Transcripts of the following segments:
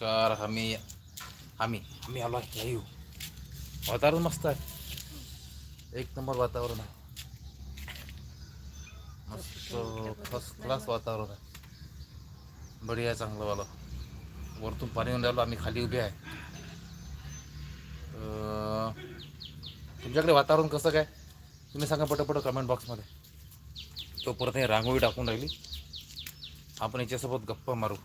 नमस्कार आम्ही आम्ही आम्ही आलो आहे येऊ वातावरण मस्त आहे. एक नंबर वातावरण आहे. मस्त फर्स्ट क्लास वातावरण आहे. बढिया चांगलं वाला. वरतून पाणी येऊन राहिलो आम्ही खाली उभे आहे. तुमच्याकडे वातावरण कसं काय? तुम्ही सांगा पटपट कमेंट बॉक्समध्ये तोपर्यंत हे रांगोळी टाकून राहिली. आपण याच्यासोबत गप्पा मारू.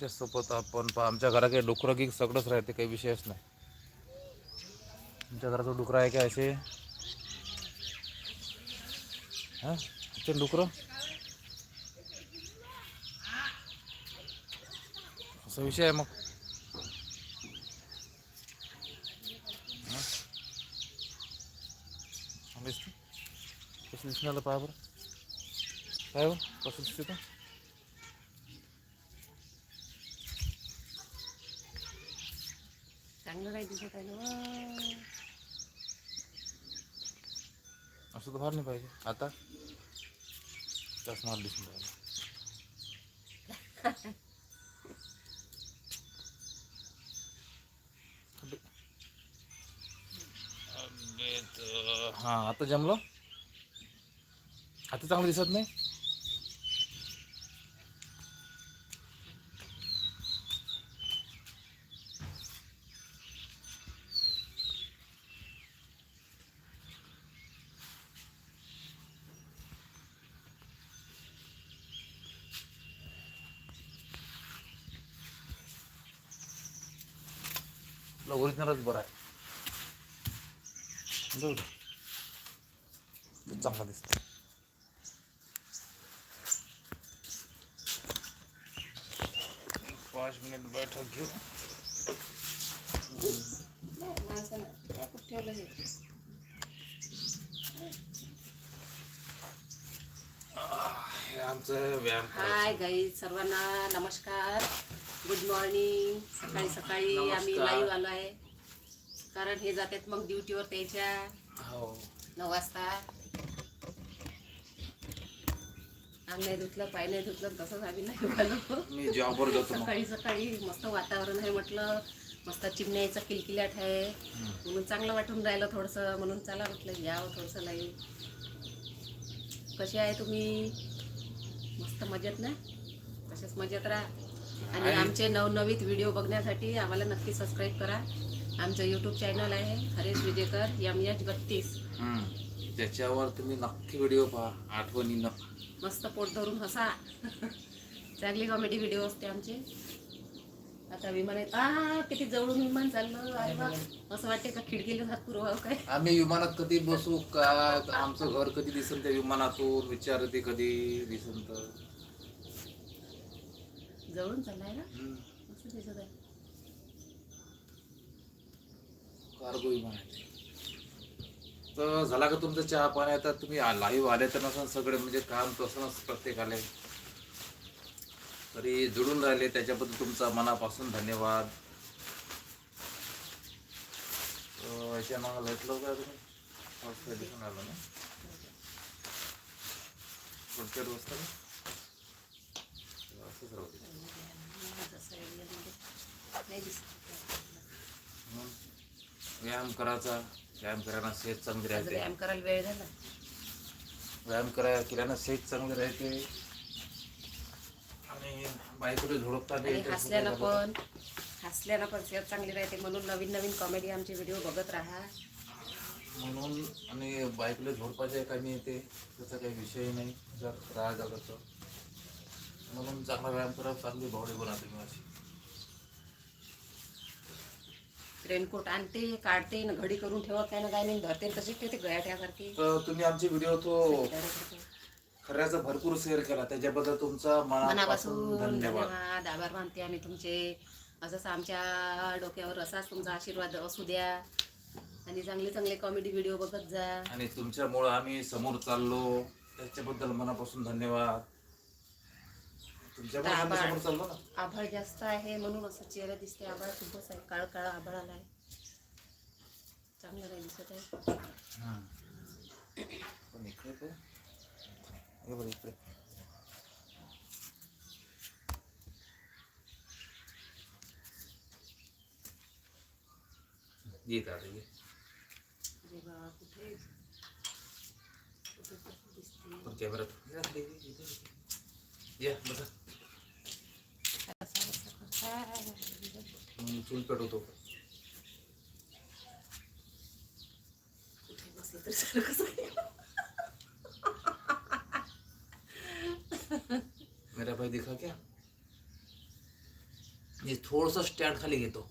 त्याच्यासोबत आपण पहा आमच्या घराकडे काही डुकरं गिक सगळंच राहते काही विषयच नाही. आमच्या घराचं डुकरं आहे काय असे? हां? ते डुकरं? असा विषय आहे मग. कसं दिसून आलं पहा बरं. काय हो? कसं दिसते चांगलं काही दिसत आहे ना असं तर फार नाही पाहिजे. आता चष्मा दिसून राहिला. त- हा आता जमलं? आता चांगलं दिसत नाही? तुला ओरिजिनलच बरं आहे. चांगला दिसत पाच मिनिट बैठक घेऊ. आमचं व्यायाम हाय गाई सर्वांना नमस्कार. गुड मॉर्निंग सकाळी सकाळी आम्ही. लाईव्ह आलो आहे. कारण हे जातात मग ड्युटीवर त्याच्या हो. नऊ वाजता. अंग नाही धुतलं पाय नाही धुतलं तसंच आम्ही नाही आलो. सकाळी सकाळी मस्त वातावरण आहे म्हटलं. मस्त चिमण्याचं किलकिलाट आहे. म्हणून चांगलं वाटून राहिलं थोडंसं. म्हणून चला म्हटलं घ्यावं थोडंसं लाईव्ह कसे आहे तुम्ही? मस्त मजेत ना? तसेच मजेत राहा. आणि. आमचे नवनवीन व्हिडिओ बघण्यासाठी आम्हाला नक्की सबस्क्राईब करा. आमचं यूट्यूब चॅनल आहे हरेश विजेकर एम एच बत्तीस. हम्म. त्याच्यावर तुम्ही नक्की व्हिडिओ पहा आठवणीनं मस्त पोट धरून हसा. चांगली कॉमेडी व्हिडिओ असते आमचे. आता विमान आहेत आ किती जवळून विमान चाललं. अरे वा. असं वाटते का खिडकीला हात पुरवावं काय? आम्ही विमानात कधी बसू का? आमचं घर कधी दिसन त्या विमानातून? विचारते कधी दिसन तर. जवळून चाललाय ना. मस्त दिसत आहे कार्गो तर झाला का तुमचं चहा पाणी? आता तुम्ही लाईव्ह आले तर नसन सगळे म्हणजे काम तसंच प्रत्येकाले तरी जुळून राहिले त्याच्याबद्दल तुमचा मनापासून धन्यवाद. याच्या मागं भेटलो का तुम्ही? दिसून आलं ना? पुढच्या असंच राहू दे. जसं एरियामध्ये नाही दिसत म्हणून व्यायाम करायचा. व्यायाम करायला सेहत चांगली राहते. व्यायाम करायला वेळ झाला. व्यायाम करायला केल्यानं सेहत चांगली राहते. आणि बायकोला झोडपता आणि येते. हसल्यानं पण हसल्यानं पण सेहत चांगली राहते. म्हणून नवीन नवीन कॉमेडी आमचे व्हिडिओ बघत राहा. म्हणून आणि बायकोला झोडपायच्या कमी येते त्याचा काही विषय नाही. जर राग आला तर. म्हणून चांगला व्यायाम करा चांगली बॉडी बनवते मी अशी. रेनकोट आणते काढते न घडी करून ठेवत काय ना काय नाही धरते तशीच ठेवते तर तुम्ही आमचे व्हिडिओ तो खऱ्याचा भरपूर शेअर केला. त्याच्याबद्दल तुमचा मनापासून मनापासून धन्यवाद. धन्यवाद. आभार मानते आम्ही तुमचे. असंच आमच्या डोक्यावर असाच तुमचा आशीर्वाद असू द्या. आणि चांगले चांगले कॉमेडी व्हिडिओ बघत जा. आणि तुमच्यामुळं आम्ही समोर चाललो. त्याच्याबद्दल मनापासून धन्यवाद. तुमच्यामुळे. समोर चाललो ना? आभाळ जास्त आहे म्हणून असं चेहरा दिसते आभाळ खूपच आहे. काळ काळ आभाळ आलाय. चांगलं नाही दिसत आहे. पण इकडे पण. हे बघ इकडे. येत आता ये. अरे बा कुठे? कुठे कुठे दिसते? पण कॅमेरात या बसा. असा असा करताय. मग चूल पेटवतो कुठे बसलं तरी सारखं कसं मेरा भाई दिखा क्या ये थोड़ा स्टँड खाली घेतो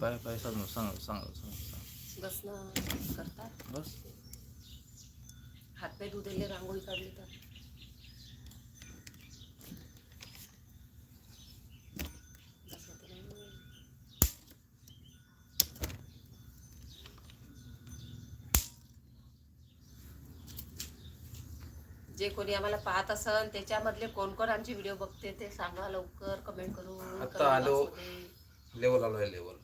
पाय पाय सांग सांग सांग सांग बसणं करतात बस। हातपाय धुतले रांगोळी काढली तर. जे कोणी आम्हाला पाहत असन त्याच्यामधले कोण कोण आमचे व्हिडिओ बघते ते सांगा लवकर कमेंट करून आता आलो. लेवल आलो आहे लेवल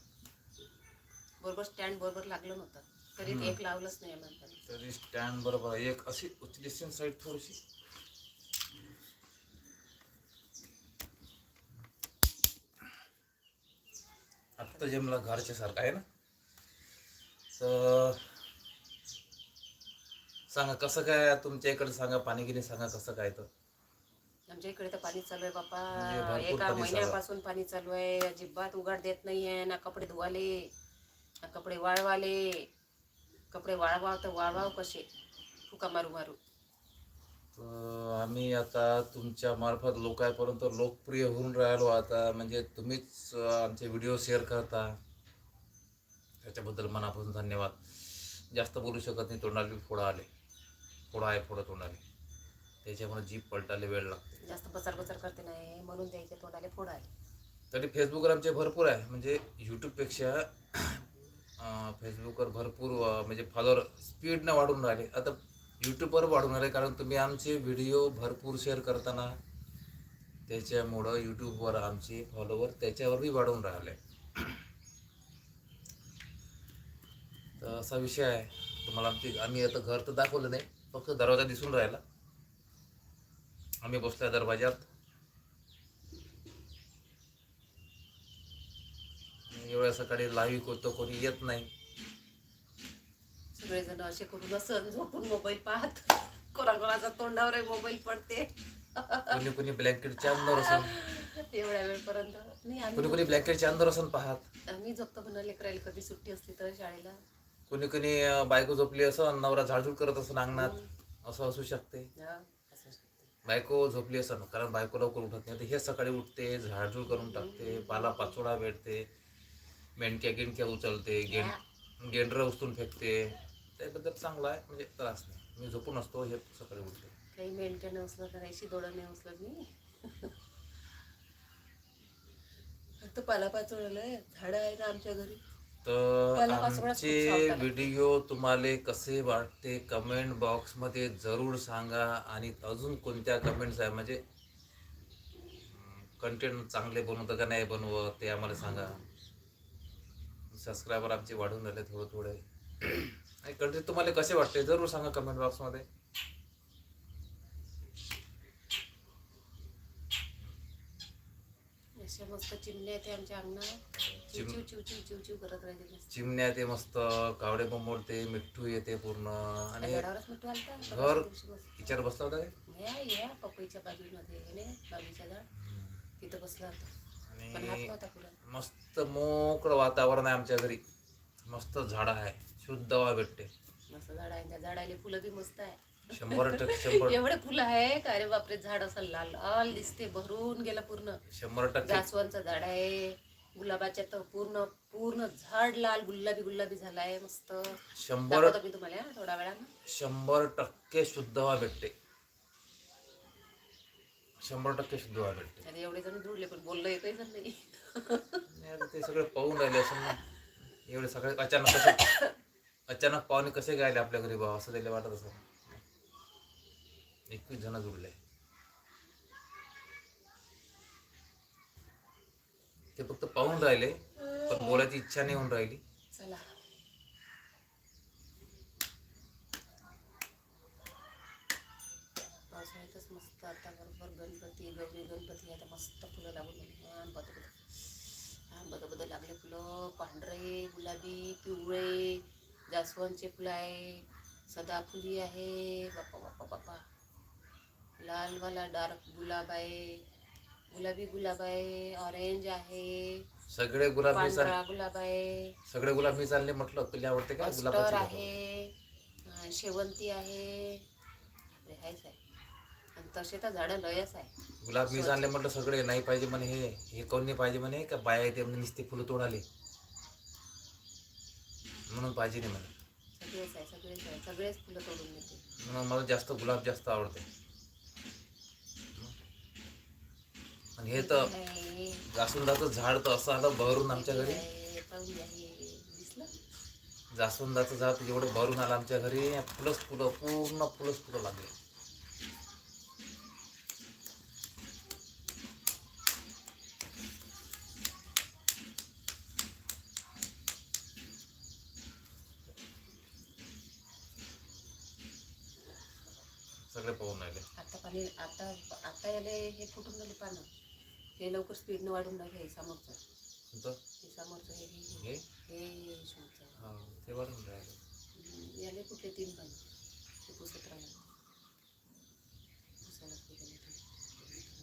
बरोबर स्टँड बरोबर लागलं नव्हतं तरी एक लावलंच नाही आम्हाला तरी. स्टँड बरोबर. आहे. एक अशी उचली साईड थोडीशी. आत्ता जमला घरच्या सारखं आहे ना? तर सांगा कसं काय तुमच्या इकडे सांगा पाणी गिनी सांगा कसं काय तर? आमच्या इकडे तर पाणी चालू आहे म्हणजे बाप्पा भरपूर एका पाणी चालू आहे. महिन्यापासून पाणी चालू आहे. अजिबात उघड देत नाहीये ना कपडे धुवाले ना कपडे वाळवाले. कपडे वाळवाव तर वाळवाव कसे? फुका मारू मारू. तर आम्ही आता तुमच्या मार्फत लोकांपर्यंत लोकप्रिय होऊन राहिलो आता. म्हणजे तुम्हीच आमचे व्हिडिओ शेअर करता. त्याच्याबद्दल मनापासून धन्यवाद. जास्त बोलू शकत नाही तोंडाला फोडा आले. फोडा आहे फोडा तोंडाले. त्याच्यामुळे जीप पलटायला वेळ लागते. जास्त बचार बचार करते नाही. म्हणून द्यायचे तोंडाले फोड आहे तरी फेसबुकवर आमचे भरपूर आहे. म्हणजे यूट्यूबपेक्षा फेसबुकवर भरपूर म्हणजे फॉलोअर स्पीडनं वाढून राहिले. आता यूट्यूबवर वाढून राहिले कारण तुम्ही आमचे व्हिडिओ भरपूर शेअर करताना त्याच्यामुळं यूट्यूबवर आमचे फॉलोवर त्याच्यावरही वाढून राहिले. तर असा विषय आहे. तुम्हाला आमची आम्ही आता घर तर दाखवलं नाही फक्त दरवाजा दिसून राहिला. आम्ही बसलोय दरवाज्यात एवढ्या सकाळी लाईव्ह होतो कोणी येत नाही. सगळेजण असे करून असं झोपून मोबाईल पाहत. कोणाकोणाचा तोंडावर मोबाईल पडते. कोणी कोणी ब्लँकेटच्या अंदर असन. एवढ्या वेळपर्यंत. नाही कोणी कोणी ब्लँकेटच्या अंदर असन पाहत. आम्ही झोपतो म्हणा लेकरायला कधी सुट्टी असली तर शाळेला. कोणी कोणी बायको झोपली असं नवरा झाडझूड करत असन अंगणात असं असू शकते. असं. बायको झोपली असन कारण बायको लवकर उठत नाही. हे सकाळी उठते झाडझूड करून टाकते पाला पाचोडा वेढते मेंढक्या गिणक्या उचलते गेंड गेंडरं उचलून फेकते. त्याबद्दल चांगला आहे म्हणजे त्रास नाही. मी झोपून असतो हे सकाळी उठते. काही मेंटेन उचलत नाही काही डोळं नाही उचलत मी. फक्त पाला पाचोळलं झाडं आहे ना आमच्या घरी. तर आमचे. व्हिडिओ तुम्हाला कसे वाटते कमेंट बॉक्समध्ये जरूर सांगा. आणि अजून कोणत्या कमेंट्स आहे? म्हणजे कंटेंट चांगले बनवतं का नाही बनवत ते आम्हाला सांगा. सबस्क्रायबर आमचे वाढून राहिले थोडं थोडे. आणि कंटेंट तुम्हाला कसे वाटते जरूर सांगा कमेंट बॉक्समध्ये मस्त चिमण्या ते आमच्या अंगणात. चिव चिव चिव चिव चिव चिव करत मस्त. चिमण्या ते मस्त कावडे बोंबडते मिठ्ठू येते पूर्ण. आणि मिठू आलता घर. विचार बसला होता काय? या या पपईच्या बाजूमध्ये आहे ना बाजूच्या झाड तिथं बसला हात. आणि मस्त मोकळं वातावरण आहे आमच्या घरी. मस्त झाडं आहे. शुद्ध हवा भेटते. मस्त झाड आहे. त्या झाडाला फुलं बी मस्त आहे. शंभर टक्के शंभर एवढे फुलं आहे का? अरे बापरे झाड असं लाल लाल दिसते. भरून गेलं पूर्ण. शंभर टक्के. जास्वंदचं झाड आहे. गुलाबाच्या तर पूर्ण पूर्ण झाड लाल गुलाबी गुलाबी झालाय. मस्त. शंभर दाखवतो मी तुम्हाला हा, थोड्या वेळानं. शंभर टक्के शुद्ध हवा भेटते. शंभर टक्के शुद्ध हवा भेटते आणि एवढे जण जुळले पण बोललं एकही जण नाही. नाही आता ते सगळे पाहून राहिले असं एवढे सगळे अचानक कसे अचानक पाहुणे कसे गायले आपल्या घरी भाऊ? असं त्याला वाटत असं एकवीस जण जुळले ते फक्त पाहून राहिले पण बोलायची इच्छा नाही होऊन राहिली चला पावसाळ्यातच मस्त आता बरोबर गणपती गौरी गणपती आता मस्त फुलं लागून गेली. आंबा आंबा बदल लागले फुलं. पांढरे गुलाबी पिवळे जास्वंदचे फुलं आहे. सदाफुली आहे. बाप्पा बाप्पा बाप्पा. लालवाला डार्क गुलाब आहे. गुलाबी गुलाब आहे. ऑरेंज आहे. सगळे गुलाब मी चाल पांढरा गुलाब आहे. सगळे गुलाब मी चालले म्हटलं तुला आवडते का गुलाबाचे आहे. अं, शेवंती आहे. आपले आहेच आहे. तसे तर झाडं लयच आहे. गुलाब मी चालले म्हटलं सगळे नाही पाहिजे म्हणे हे हे कोण नाही पाहिजे म्हणे का बाया येते म्हणे नुसते फुलं तोडाले. म्हणून पाहिजे नाही म्हणे. सगळेच आहे सगळेच आहे सगळेच फुलं तोडून नेते म्हणून मला जास्त गुलाब जास्त आवडते. आणि हे तर जास्वंदाचं झाड तर असं आलं भरून आमच्या घरी. आहे, पाहून आहे. दिसलं? जास्वंदाचं झाड एवढं भरून आलं आमच्या घरी. फुलंच फुलं पूर्ण फुलंच फुलं लागले सगळे पाहून राहिले आता पाणी आता आता याला हे फुटून गेले पानं. हे लवकर स्पीडनं वाढून राहिले हे समोरचं. कोणतं? हे समोरचं हे हे- हे. हे? हा, ते वाढून राहिले. याले कुठले तीन पानं? ते पुसत राहिले. पुसायला लागते त्याला ते.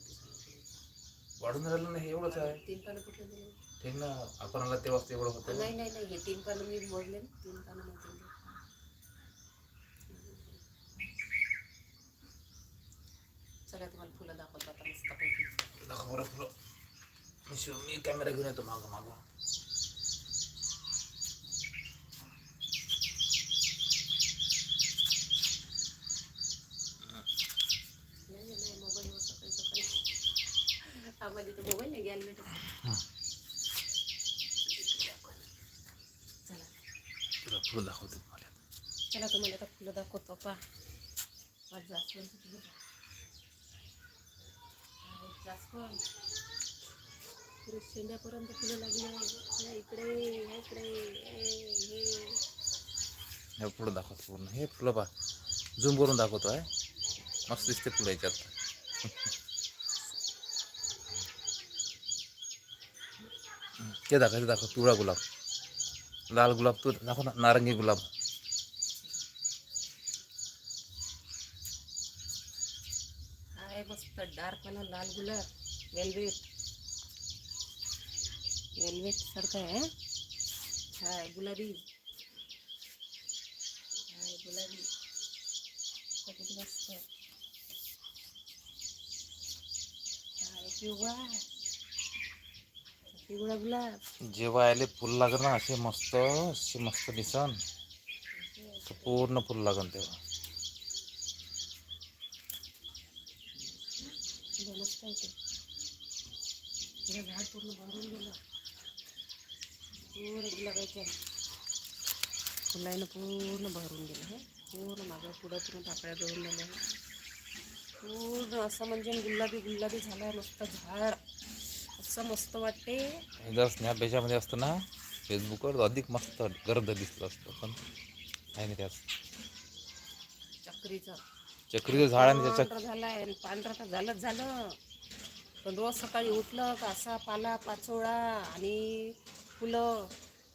पुसायला लागते. वाढून राहिलं नाही एवढंच आहे. तीन पानं कुठले दिले ठीक ना आपण आला तेव्हा ते एवढं होतं नाही नाही नाही हे तीन पानं मी मोजले ना, तीन पानं मोजले चला तुम्हाला फुलं दाखवतो आता मस्त पैकी दाखव बरं फुलं मी शिव मी कॅमेरा घेऊन येतो मागं मागं नाही नाही, नाही मोबाईलवर सकाळी सकाळी आम्हाला इथे मोबाईल नाही घ्यायला भेटत चला तुला फुलं दाखवतो मला चला तुम्हाला आता फुलं दाखवतो पा आज जास्वंद फुलं आहेत जास्वंद पुरे शेंड्यापर्यंत फुलं लागली आहे. या इकडे या इकडे ए, हे. हे फुलं दाखवतो पूर्ण. हे फुलं पा झूम करून दाखवतो आहे मस्त दिसते फुलं याच्यात. ते दाखव ते दाखव. पिवळा गुलाब. लाल गुलाब तू दाखव ना नारंगी गुलाब. आहे मस्त डार्क वाला लाल गुलाब. वेल्वेट वेल्वेट आहे हं? हाय गुलाबी। हाय गुलाबी। हा, किती मस्त जेव्हा आले फुल लागन असे मस्त असे मस्त दिसन पूर्ण फुल लागन तेव्हा मस्त आहे ते पूर्ण भरून गेलं पूर्ण गुलाबाच्या फुलानं पूर्ण भरून गेलं हे. पूर्ण मागं पुढं पूर्ण पाकळ्या गळून गेल्या पूर्ण असं म्हणजे गुलाबी गुलाबी झालं मस्त झाड. असं मस्त वाटते. जर स्नॅप याच्यामध्ये असतं ना फेसबुकवर अधिक मस्त गर्द दिसलं असतं पण आहे नाही त्याच चक्रीचं. चक्रीचं झाड आणि झालंय आणि पांढरं तर झालंच झालं. पण रोज सकाळी उठलं का असा पाला पाचोळा आणि फुलं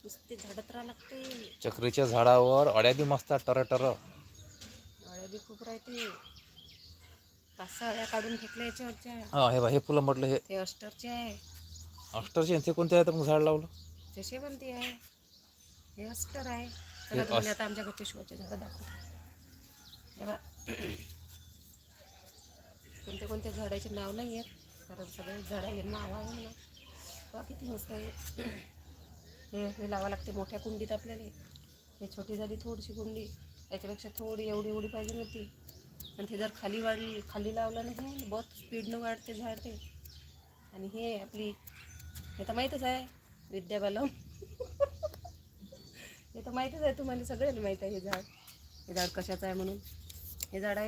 नुसते झाडत राहा लागते. चक्रीच्या झाडावर अड्या बी मस्त टर टर अळ्या बी खूप राहते. पाच सहा अळ्या काढून फेकल्या याच्यावरच्या. हा हे बा हे फुलं म्हटलं हे ते अष्टरचे आहे. अष्टरचे ते कोणते आहे? तर मग झाड लावलं. ते शेवंती आहे. हे अस्टर आहे. चला तुम्हाला आता आमच्या घरचे शिवाचे झाडं दाखवतो कोणत्या कोणत्या झाडाचे नाव नाही आहेत कारण सगळे झाडाले नाव आहे ना. बा किती मस्त आहे. हे हे लावा लागते. मोठ्या कुंडीत आपल्याला हे. छोटी झाली थोडीशी कुंडी. याच्यापेक्षा थोडी एवढी एवढी पाहिजे होती. आणि ते जर खाली वाढली खाली लावलं ना हे बहुत स्पीडनं वाढते झाड ते. आणि हे आपली हे तर माहीतच आहे विद्याबालम हे तर माहीतच आहे तुम्हाला सगळ्यांना माहीत आहे हे झाड. हे झाड कशाचं आहे म्हणून? हे झाड आहे